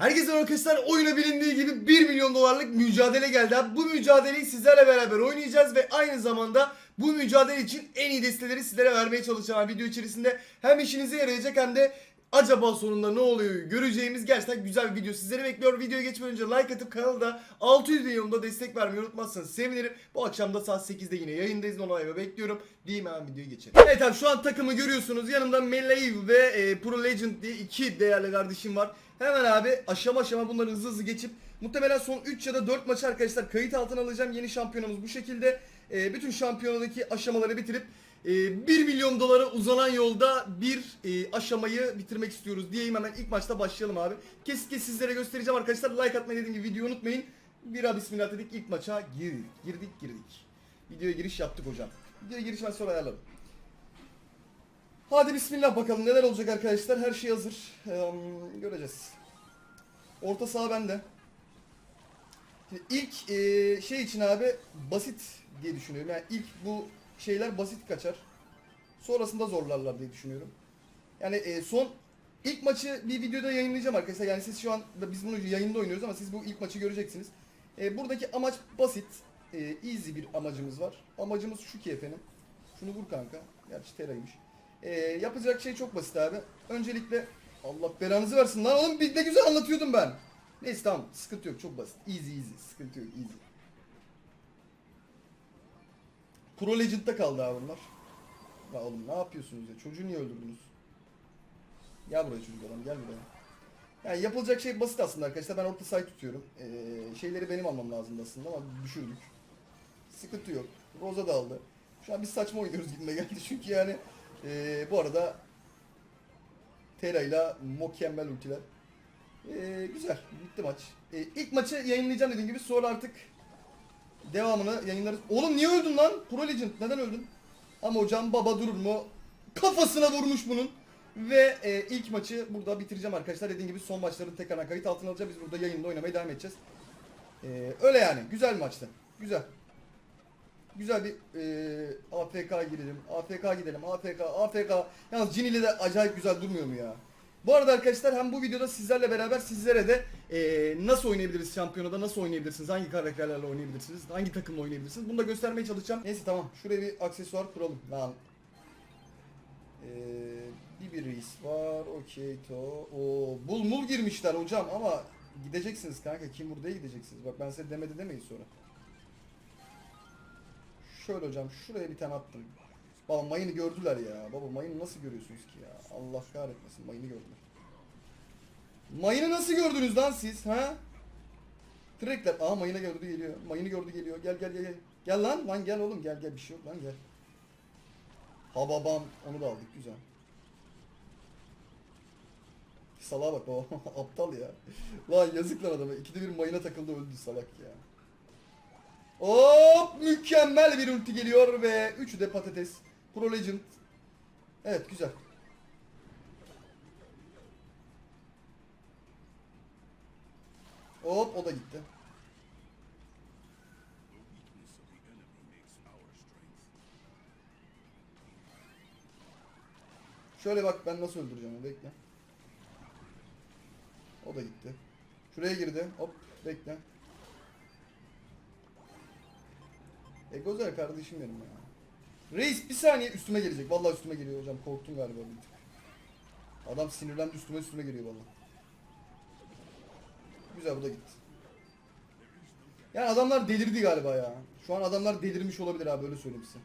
Merhaba arkadaşlar oyuna bilindiği gibi 1 milyon dolarlık mücadele geldi. abi. Bu mücadeleyi sizlerle beraber oynayacağız ve aynı zamanda bu mücadele için en iyi desteleri sizlere vermeye çalışacağım. Video içerisinde hem işinize yarayacak hem de acaba sonunda ne oluyor göreceğimiz gerçekten güzel bir video sizleri bekliyor. Videoya geçmeden önce like atıp kanala da 600 milyonda destek vermeyi unutmazsanız sevinirim. Bu akşam da saat 8'de yine yayındayız. Onu bekliyorum. Diyeyim hemen videoya geçelim. Evet abi şu an takımı görüyorsunuz. Yanımda Melee ve e, Pro Legend diye iki değerli kardeşim var. Hemen abi aşama aşama bunları hızlı hızlı geçip muhtemelen son 3 ya da 4 maçı arkadaşlar kayıt altına alacağım. Yeni şampiyonumuz bu şekilde. E, bütün şampiyonadaki aşamaları bitirip 1 milyon dolara uzanan yolda bir e, aşamayı bitirmek istiyoruz diyeyim hemen ilk maçta başlayalım abi. Kesin kesin sizlere göstereceğim arkadaşlar. Like atmayı dediğim gibi videoyu unutmayın. Bir bismillah dedik ilk maça girdik. Girdik girdik. Videoya giriş yaptık hocam. Videoya giriş ben sonra ayarlarım. Hadi bismillah bakalım neler olacak arkadaşlar. Her şey hazır. Ee, göreceğiz. Orta saha bende. Şimdi ilk e, şey için abi basit diye düşünüyorum. Yani ilk bu şeyler basit kaçar. Sonrasında zorlarlar diye düşünüyorum. Yani e, son ilk maçı bir videoda yayınlayacağım arkadaşlar. Yani siz şu an biz bunu yayında oynuyoruz ama siz bu ilk maçı göreceksiniz. E, buradaki amaç basit. E, easy bir amacımız var. Amacımız şu ki efendim. Şunu vur kanka. Gerçi teraymış. E, yapacak şey çok basit abi. Öncelikle Allah belanızı versin lan oğlum bir- ne güzel anlatıyordum ben. Neyse tamam sıkıntı yok çok basit. Easy easy sıkıntı yok easy. Pro Legend'da kaldı abi bunlar. Ya oğlum ne yapıyorsunuz ya? Çocuğu niye öldürdünüz? Gel buraya çocuk adam gel buraya. Yani yapılacak şey basit aslında arkadaşlar. Ben orta sahayı tutuyorum. Ee, şeyleri benim almam lazımdı aslında ama düşürdük. Sıkıntı yok. Roza da aldı. Şu an biz saçma oynuyoruz gitme geldi çünkü yani ee, bu arada Tera ile mükemmel ultiler. Ee, güzel. Bitti maç. Ee, ilk maçı yayınlayacağım dediğim gibi sonra artık devamını yayınlarız. Oğlum niye öldün lan? Pro Legend neden öldün? Ama hocam baba durur mu? Kafasına vurmuş bunun. Ve e, ilk maçı burada bitireceğim arkadaşlar. Dediğim gibi son maçların tekrardan kayıt altına alacağız. Biz burada yayında oynamaya devam edeceğiz. Ee, öyle yani. Güzel maçtı. Güzel. Güzel bir e, AFK girelim. AFK gidelim. AFK, AFK. Yalnız Cin ile de acayip güzel durmuyor mu ya? Bu arada arkadaşlar hem bu videoda sizlerle beraber sizlere de e, nasıl oynayabiliriz şampiyonada, nasıl oynayabilirsiniz, hangi karakterlerle oynayabilirsiniz, hangi takımla oynayabilirsiniz bunu da göstermeye çalışacağım. Neyse tamam şuraya bir aksesuar kuralım. Lan. Ee, bir bir reis var. Okey to. Oo, bul mul girmişler hocam ama gideceksiniz kanka. Kim buraya gideceksiniz? Bak ben size demedi demeyin sonra. Şöyle hocam şuraya bir tane attım. Baba mayını gördüler ya. Baba mayını nasıl görüyorsunuz ki ya? Allah kahretmesin mayını gördüler. Mayını nasıl gördünüz lan siz ha? Direkler. Aa mayını gördü geliyor. Mayını gördü geliyor. Gel gel gel gel. Gel lan lan gel oğlum gel gel bir şey yok lan gel. Ha babam onu da aldık güzel. Salağa bak baba aptal ya. Lan yazık lan adama. İkide bir mayına takıldı öldü salak ya. Hop mükemmel bir ulti geliyor ve üçü de patates. Pro Legend. Evet güzel. Hop o da gitti. Şöyle bak ben nasıl öldüreceğim onu bekle. O da gitti. Şuraya girdi. Hop bekle. E güzel kardeşim benim ya. Reis bir saniye üstüme gelecek. Vallahi üstüme geliyor hocam. Korktum galiba bir tık. Adam sinirlendi üstüme üstüme geliyor vallahi. Güzel bu da gitti. Yani adamlar delirdi galiba ya. Şu an adamlar delirmiş olabilir abi öyle söyleyeyim size.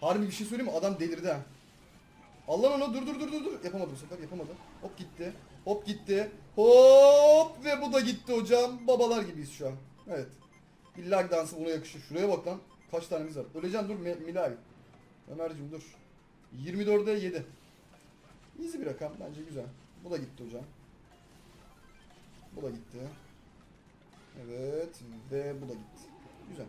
Harbi bir şey söyleyeyim mi? Adam delirdi ha. Allah onu dur dur dur dur dur. Yapamadı bu sefer yapamadı. Hop gitti. Hop gitti. Hop ve bu da gitti hocam. Babalar gibiyiz şu an. Evet. Bir dansı buna yakışır. Şuraya bak lan. Kaç tanemiz var. Öleceksin dur Mi- Milay. Ömer'cim dur. 24'e 7. Easy bir rakam. Bence güzel. Bu da gitti hocam. Bu da gitti. Evet. Ve bu da gitti. Güzel.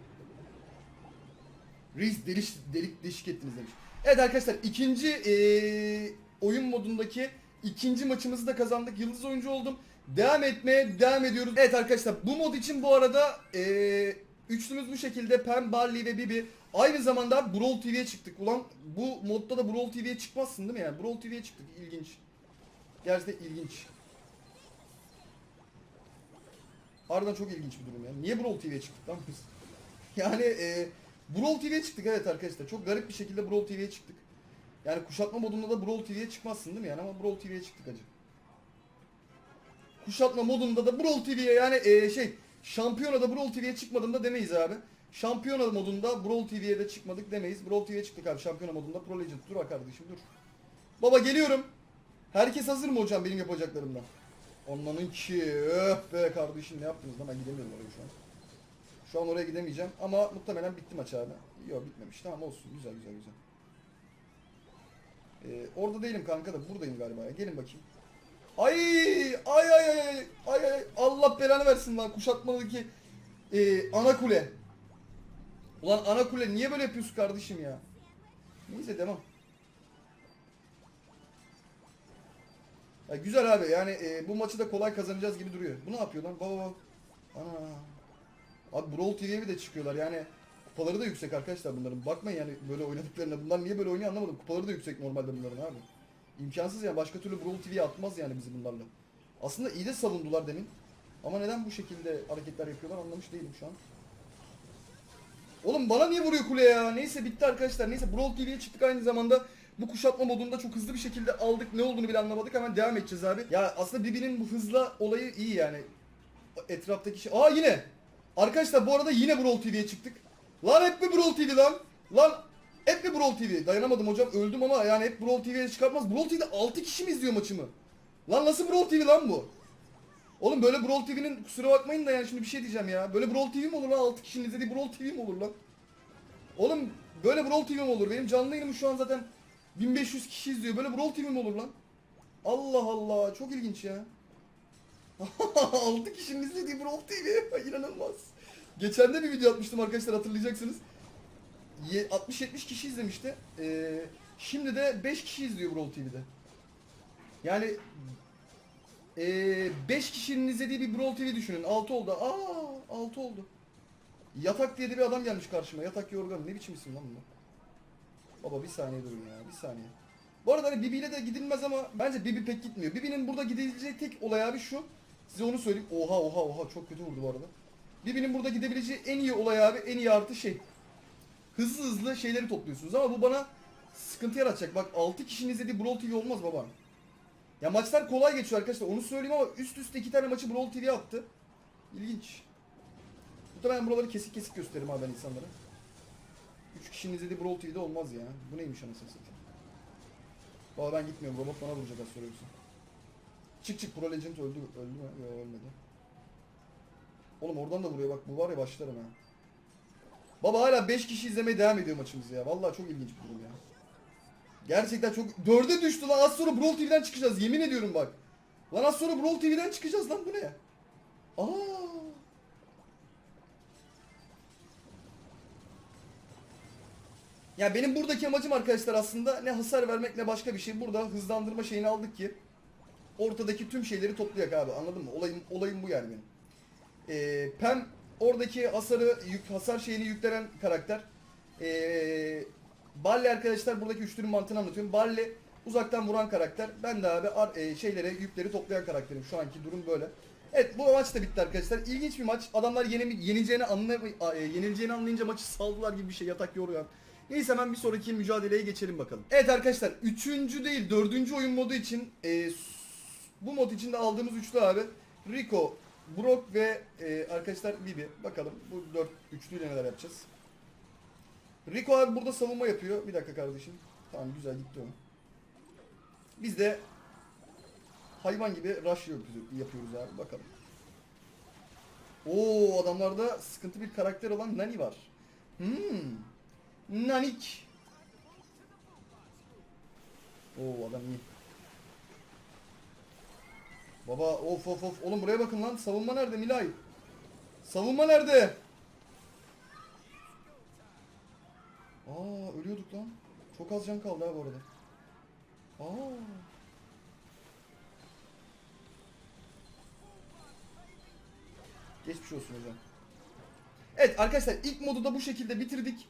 Reis deliş, delik deşik ettiniz demiş. Evet arkadaşlar ikinci eee, oyun modundaki ikinci maçımızı da kazandık. Yıldız oyuncu oldum. Devam etmeye devam ediyoruz. Evet arkadaşlar bu mod için bu arada eee Üçlümüz bu şekilde Pem, Barley ve Bibi. Aynı zamanda Brawl TV'ye çıktık. Ulan bu modda da Brawl TV'ye çıkmazsın değil mi yani? Brawl TV'ye çıktık. İlginç. Gerçekten ilginç. Harbiden çok ilginç bir durum ya. Niye Brawl TV'ye çıktık lan biz? Yani e, Brawl TV'ye çıktık evet arkadaşlar. Çok garip bir şekilde Brawl TV'ye çıktık. Yani kuşatma modunda da Brawl TV'ye çıkmazsın değil mi yani? Ama Brawl TV'ye çıktık acı. Kuşatma modunda da Brawl TV'ye yani e, şey şampiyonada Brawl TV'ye çıkmadım da demeyiz abi. Şampiyona modunda Brawl TV'ye de çıkmadık demeyiz. Brawl TV'ye çıktık abi şampiyona modunda Pro Legend. Dur kardeşim dur. Baba geliyorum. Herkes hazır mı hocam benim yapacaklarımdan? Onların ki öf be kardeşim ne yaptınız lan ben gidemiyorum oraya şu an. Şu an oraya gidemeyeceğim ama muhtemelen bitti maç abi. Yok bitmemiş tamam olsun güzel güzel güzel. Ee, orada değilim kanka da buradayım galiba ya. Gelin bakayım. Ay ay ay ay ay Allah belanı versin lan kuşatmadaki e, ana kule. Ulan ana kule niye böyle yapıyorsun kardeşim ya? Neyse devam. Ya güzel abi yani e, bu maçı da kolay kazanacağız gibi duruyor. Bu ne yapıyor lan? Baba baba. Ana. Abi Brawl TV'ye de çıkıyorlar yani. Kupaları da yüksek arkadaşlar bunların. Bakmayın yani böyle oynadıklarına. Bunlar niye böyle oynuyor anlamadım. Kupaları da yüksek normalde bunların abi. İmkansız yani. Başka türlü Brawl TV'ye atmaz yani bizi bunlarla. Aslında iyi de savundular demin. Ama neden bu şekilde hareketler yapıyorlar anlamış değilim şu an. Oğlum bana niye vuruyor kule ya? Neyse bitti arkadaşlar. Neyse Brawl TV'ye çıktık aynı zamanda. Bu kuşatma modunda çok hızlı bir şekilde aldık. Ne olduğunu bile anlamadık. Hemen devam edeceğiz abi. Ya aslında Bibi'nin bu hızla olayı iyi yani. Etraftaki şey... Aa yine! Arkadaşlar bu arada yine Brawl TV'ye çıktık. Lan hep mi Brawl TV lan? Lan hep mi Brawl TV? Dayanamadım hocam öldüm ama yani hep Brawl TV'ye çıkartmaz. Brawl TV'de 6 kişi mi izliyor maçımı? Lan nasıl Brawl TV lan bu? Oğlum böyle Brawl TV'nin kusura bakmayın da yani şimdi bir şey diyeceğim ya. Böyle Brawl TV mi olur lan? 6 kişinin izlediği Brawl TV mi olur lan? Oğlum böyle Brawl TV mi olur? Benim canlı yayınımı şu an zaten 1500 kişi izliyor. Böyle Brawl TV mi olur lan? Allah Allah çok ilginç ya. 6 kişinin izlediği Brawl TV inanılmaz. Geçen de bir video atmıştım arkadaşlar hatırlayacaksınız. Ye- 60-70 kişi izlemişti. Ee, şimdi de 5 kişi izliyor Brawl TV'de. Yani 5 kişinin izlediği bir Brawl TV düşünün. 6 oldu. Aa 6 oldu. Yatak diye de bir adam gelmiş karşıma. Yatak yorgan. Ne biçim isim lan bu? Baba bir saniye durun ya. Bir saniye. Bu arada hani Bibi ile de gidilmez ama bence Bibi pek gitmiyor. Bibi'nin burada gidilecek tek olay abi şu. Size onu söyleyeyim. Oha oha oha çok kötü vurdu bu arada. Bibi'nin burada gidebileceği en iyi olay abi en iyi artı şey. Hızlı hızlı şeyleri topluyorsunuz ama bu bana sıkıntı yaratacak. Bak 6 kişinin izlediği Brawl TV olmaz baba. Ya maçlar kolay geçiyor arkadaşlar onu söyleyeyim ama üst üste iki tane maçı Brawl TV attı. İlginç. Muhtemelen buraları kesik kesik gösteririm abi ben insanlara. 3 kişinin izlediği Brawl TV'de olmaz ya. Bu neymiş anasını satayım. Baba ben gitmiyorum robot bana vuracak az sonra yoksa. Çık çık Pro Legend öldü, öldü mü? Yok ölmedi. Oğlum oradan da vuruyor bak bu var ya başlarım ha. Baba hala 5 kişi izlemeye devam ediyor maçımız ya. Vallahi çok ilginç bir durum ya. Gerçekten çok... Dörde düştü lan az sonra Brawl TV'den çıkacağız yemin ediyorum bak. Lan az sonra Brawl TV'den çıkacağız lan bu ne? Aa. Ya benim buradaki amacım arkadaşlar aslında ne hasar vermek ne başka bir şey. Burada hızlandırma şeyini aldık ki ortadaki tüm şeyleri toplayak abi anladın mı? Olayım olayım bu yani benim. Ee, Pem oradaki hasarı yük, hasar şeyini yüklenen karakter. Ee, Barley arkadaşlar buradaki üçlünün mantığını anlatıyorum. Barley uzaktan vuran karakter. Ben de abi ar- e, şeylere yükleri toplayan karakterim. Şu anki durum böyle. Evet bu maç da bitti arkadaşlar. İlginç bir maç. Adamlar yeni, yenileceğini, anla, e, yenileceğini anlayınca maçı saldılar gibi bir şey. Yatak yoruyor. Neyse hemen bir sonraki mücadeleye geçelim bakalım. Evet arkadaşlar üçüncü değil dördüncü oyun modu için e, bu mod için de aldığımız üçlü abi Rico, Brock ve e, arkadaşlar Bibi. Bakalım bu dört üçlüyle neler yapacağız. Rico abi burada savunma yapıyor. Bir dakika kardeşim. Tamam güzel gitti o. Biz de hayvan gibi rush yapıyoruz abi bakalım. Oo adamlarda sıkıntı bir karakter olan Nani var. Hmm. Nanik. Oo adam iyi. Baba of of of. Oğlum buraya bakın lan. Savunma nerede Milay? Savunma nerede? Aa ölüyorduk lan. Çok az can kaldı ha bu arada. Aa. Geçmiş olsun hocam. Evet arkadaşlar ilk modu da bu şekilde bitirdik.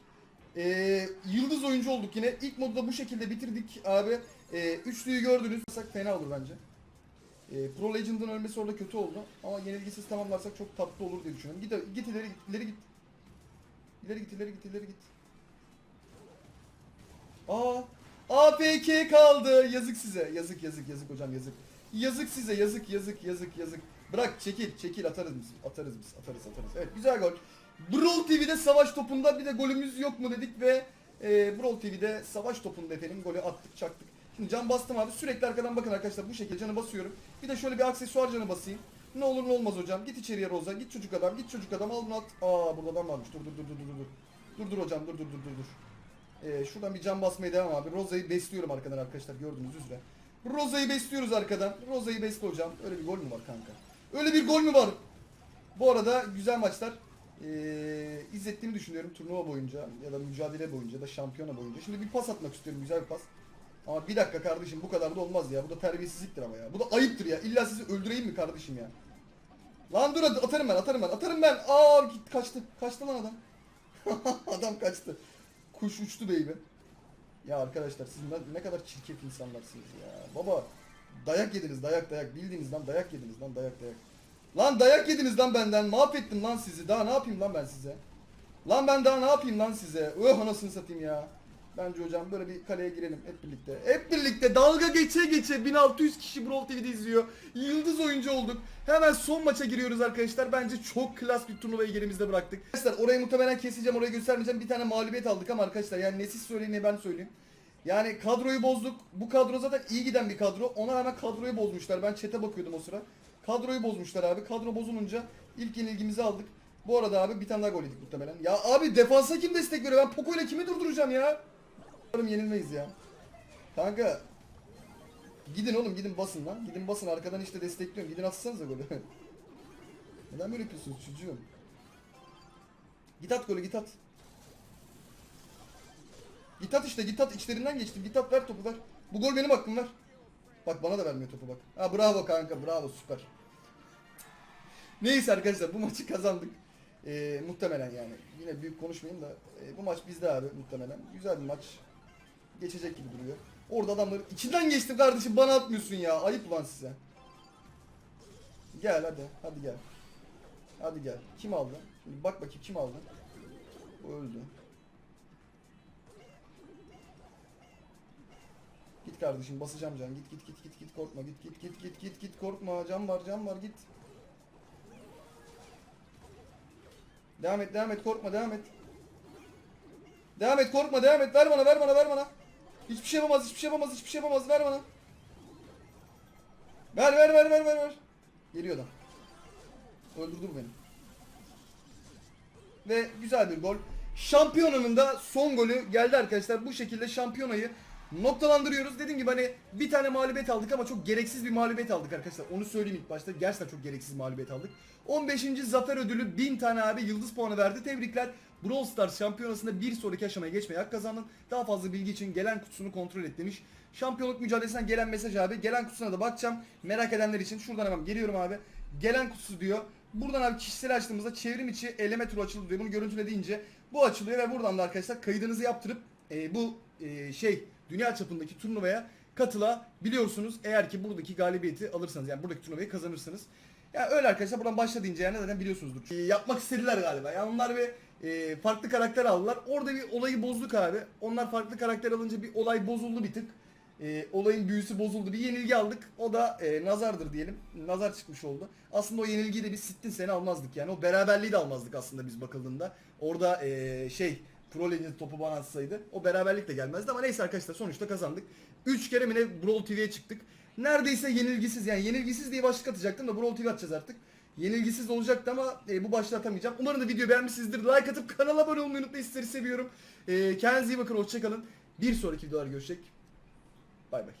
Ee, yıldız oyuncu olduk yine. İlk modu da bu şekilde bitirdik abi. Ee, üçlüyü gördünüz. Fena olur bence. E, Pro Legend'ın ölmesi orada kötü oldu. Ama yenilgisiz tamamlarsak çok tatlı olur diye düşünüyorum. Git, git ileri git, ileri git. İleri git, ileri git, ileri git. Aa, APK kaldı. Yazık size. Yazık, yazık, yazık hocam, yazık. Yazık size, yazık, yazık, yazık, yazık. Bırak, çekil, çekil, atarız biz. Atarız biz, atarız, atarız. Evet, güzel gol. Brawl TV'de savaş topunda bir de golümüz yok mu dedik ve e, Brawl TV'de savaş topunda efendim golü attık, çaktık. Şimdi can bastım abi. Sürekli arkadan bakın arkadaşlar bu şekilde canı basıyorum. Bir de şöyle bir aksesuar canı basayım. Ne olur ne olmaz hocam. Git içeriye Roza. Git çocuk adam. Git çocuk adam. Al bunu at. Aa burada adam varmış. Dur dur dur dur dur dur. Dur hocam. Dur dur dur dur dur. Ee, şuradan bir can basmaya devam abi. Roza'yı besliyorum arkadan arkadaşlar gördüğünüz üzere. Roza'yı besliyoruz arkadan. Roza'yı besle hocam. Öyle bir gol mü var kanka? Öyle bir gol mü var? Bu arada güzel maçlar ee, izlettiğimi düşünüyorum turnuva boyunca ya da mücadele boyunca da şampiyona boyunca. Şimdi bir pas atmak istiyorum güzel bir pas. Ama bir dakika kardeşim bu kadar da olmaz ya. Bu da terbiyesizliktir ama ya. Bu da ayıptır ya. İlla sizi öldüreyim mi kardeşim ya? Lan dur atarım ben atarım ben atarım ben. Aa git kaçtı. Kaçtı lan adam. adam kaçtı. Kuş uçtu baby. Ya arkadaşlar siz ne, ne kadar çirkef insanlarsınız ya. Baba dayak yediniz dayak dayak bildiğiniz lan dayak yediniz lan dayak dayak. Lan dayak yediniz lan benden mahvettim lan sizi daha ne yapayım lan ben size. Lan ben daha ne yapayım lan size. Öh anasını satayım ya. Bence hocam böyle bir kaleye girelim hep birlikte. Hep birlikte dalga geçe geçe 1600 kişi Brawl TV'de izliyor. Yıldız oyuncu olduk. Hemen son maça giriyoruz arkadaşlar. Bence çok klas bir turnuvayı gerimizde bıraktık. Arkadaşlar orayı muhtemelen keseceğim orayı göstermeyeceğim. Bir tane mağlubiyet aldık ama arkadaşlar yani ne siz söyleyin ne ben söyleyeyim. Yani kadroyu bozduk. Bu kadro zaten iyi giden bir kadro. Ona rağmen kadroyu bozmuşlar. Ben chat'e bakıyordum o sıra. Kadroyu bozmuşlar abi. Kadro bozulunca ilk yenilgimizi aldık. Bu arada abi bir tane daha gol yedik muhtemelen. Ya abi defansa kim destek veriyor? Ben Poco ile kimi durduracağım ya? Umarım yenilmeyiz ya. Kanka. Gidin oğlum gidin basın lan. Gidin basın arkadan işte destekliyorum. Gidin atsanıza golü. Neden böyle yapıyorsunuz çocuğum? Git at golü git at. Git at işte git at içlerinden geçtim. Git at ver topu ver. Bu gol benim hakkım ver. Bak bana da vermiyor topu bak. Ha bravo kanka bravo süper. Neyse arkadaşlar bu maçı kazandık. Ee, muhtemelen yani. Yine büyük konuşmayayım da e, bu maç bizde abi muhtemelen. Güzel bir maç. Geçecek gibi duruyor. Orada adamları içinden geçtim kardeşim bana atmıyorsun ya. Ayıp lan size. Gel hadi. Hadi gel. Hadi gel. Kim aldı? Şimdi bak bakayım kim aldı? Bu öldü. Git kardeşim basacağım can. Git git git git git korkma. Git git git git git git korkma. Can var can var git. Devam et devam et korkma devam et. Devam et korkma devam et. Ver bana ver bana ver bana. Hiçbir şey yapamaz hiçbir şey yapamaz hiçbir şey yapamaz. Ver bana. Ver ver ver ver ver ver. Geliyor adam. Öldürdü bu beni. Ve güzel bir gol. Şampiyonanın da son golü geldi arkadaşlar. Bu şekilde şampiyonayı noktalandırıyoruz. Dediğim gibi hani bir tane mağlubiyet aldık ama çok gereksiz bir mağlubiyet aldık arkadaşlar. Onu söyleyeyim ilk başta. Gerçekten çok gereksiz mağlubiyet aldık. 15. zafer ödülü 1000 tane abi yıldız puanı verdi. Tebrikler. Brawl Stars şampiyonasında bir sonraki aşamaya geçmeye hak kazandın. Daha fazla bilgi için gelen kutusunu kontrol et demiş. Şampiyonluk mücadelesinden gelen mesaj abi. Gelen kutusuna da bakacağım. Merak edenler için şuradan hemen geliyorum abi. Gelen kutusu diyor. Buradan abi kişisel açtığımızda çevrim içi eleme turu açıldı diyor. Bunu görüntüle deyince bu açılıyor ve buradan da arkadaşlar kaydınızı yaptırıp e, bu e, şey dünya çapındaki turnuvaya katılabiliyorsunuz. Eğer ki buradaki galibiyeti alırsanız yani buradaki turnuvayı kazanırsınız. Ya öyle arkadaşlar buradan başla deyince yani zaten biliyorsunuzdur. E, yapmak istediler galiba. Yani onlar bir e, farklı karakter aldılar. Orada bir olayı bozduk abi. Onlar farklı karakter alınca bir olay bozuldu bir tık. E, olayın büyüsü bozuldu. Bir yenilgi aldık. O da e, nazardır diyelim. Nazar çıkmış oldu. Aslında o yenilgiyi de biz sittin sene almazdık yani. O beraberliği de almazdık aslında biz bakıldığında. Orada e, şey Pro Legend topu bana atsaydı o beraberlik de gelmezdi ama neyse arkadaşlar sonuçta kazandık. 3 kere mi ne Brawl TV'ye çıktık. Neredeyse yenilgisiz yani yenilgisiz diye başlık atacaktım da Brawl TV atacağız artık. Yenilgisiz olacaktı ama e, bu başlığı atamayacağım. Umarım da video beğenmişsinizdir. Like atıp kanala abone olmayı unutmayın. Sizleri seviyorum. E, kendinize iyi bakın. Hoşçakalın. Bir sonraki videolar görüşecek. Bay bay.